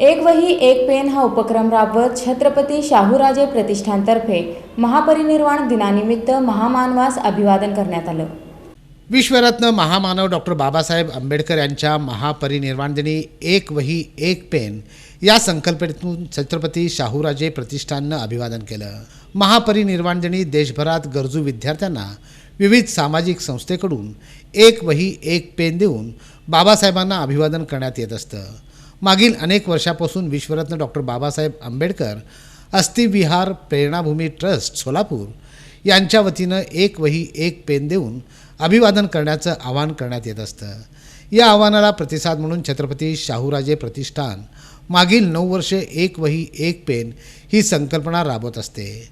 एक वही एक पेन हा उपक्रम राबवत छत्रपती शाहूराजे प्रतिष्ठानतर्फे महापरिनिर्वाण दिनानिमित्त महामानवास अभिवादन करण्यात आलं. विश्वरत्न महामानव डॉक्टर बाबासाहेब आंबेडकर यांच्या महापरिनिर्वाण दिनी एक वही एक पेन या संकल्पनेतून छत्रपती शाहूराजे प्रतिष्ठाननं अभिवादन केलं. महापरिनिर्वाण दिनी देशभरात गरजू विद्यार्थ्यांना विविध सामाजिक संस्थेकडून एक वही एक पेन देऊन बाबासाहेबांना अभिवादन करण्यात येत असतं. मागील अनेक वर्षापासून विश्वरत्न डॉक्टर बाबासाहेब आंबेडकर अस्थिविहार प्रेरणाभूमी ट्रस्ट सोलापूर यांच्या वतीनं एक वही एक पेन देऊन अभिवादन करण्याचं आवाहन करण्यात येत असतं. या आव्हानाला प्रतिसाद म्हणून छत्रपती शाहूराजे प्रतिष्ठान मागील नऊ वर्षे एक वही एक पेन ही संकल्पना राबवत असते.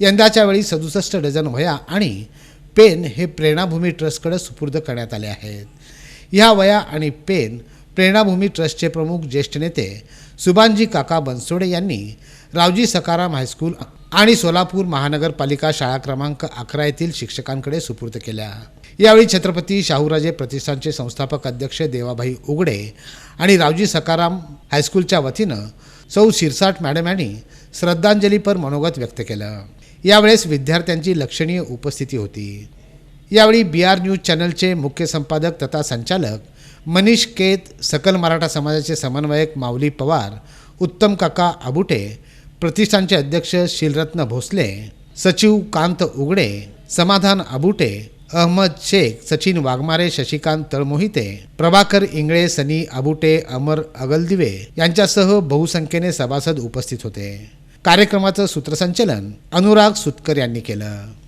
यंदाच्या वेळी सदुसष्ट डझन वया आणि पेन हे प्रेरणाभूमी ट्रस्टकडे सुपूर्द करण्यात आले आहेत. ह्या वया आणि पेन प्रेरणाभूमी ट्रस्टचे प्रमुख ज्येष्ठ नेते सुभानजी काका बनसोडे यांनी रावजी सकाराम हायस्कूल आणि सोलापूर महानगरपालिका शाळा क्रमांक अकरा येथील शिक्षकांकडे सुपूर्द केल्या. यावेळी छत्रपती शाहूराजे प्रतिष्ठानचे संस्थापक अध्यक्ष देवाभाई उगडे आणि रावजी सकाराम हायस्कूलच्या वतीनं सौ शिरसाट मॅडम यांनी श्रद्धांजलीपर मनोगत व्यक्त केलं. यावेळेस विद्यार्थ्यांची लक्षणीय उपस्थिती होती. यावेळी बी आर न्यूज चॅनलचे मुख्य संपादक तथा संचालक मनीष केत सकल मराठा समाजाचे समन्वयक माऊली पवार उत्तम काका आबुटे प्रतिष्ठानचे अध्यक्ष शिलरत्न भोसले सचिव कांत उगडे समाधान आबुटे अहमद शेख सचिन वाघमारे शशिकांत तळमोहिते प्रभाकर इंगळे सनी आबुटे अमर अगलदिवे यांच्यासह बहुसंख्येने सभासद उपस्थित होते. कार्यक्रमाचं सूत्रसंचलन अनुराग सुतकर यांनी केलं.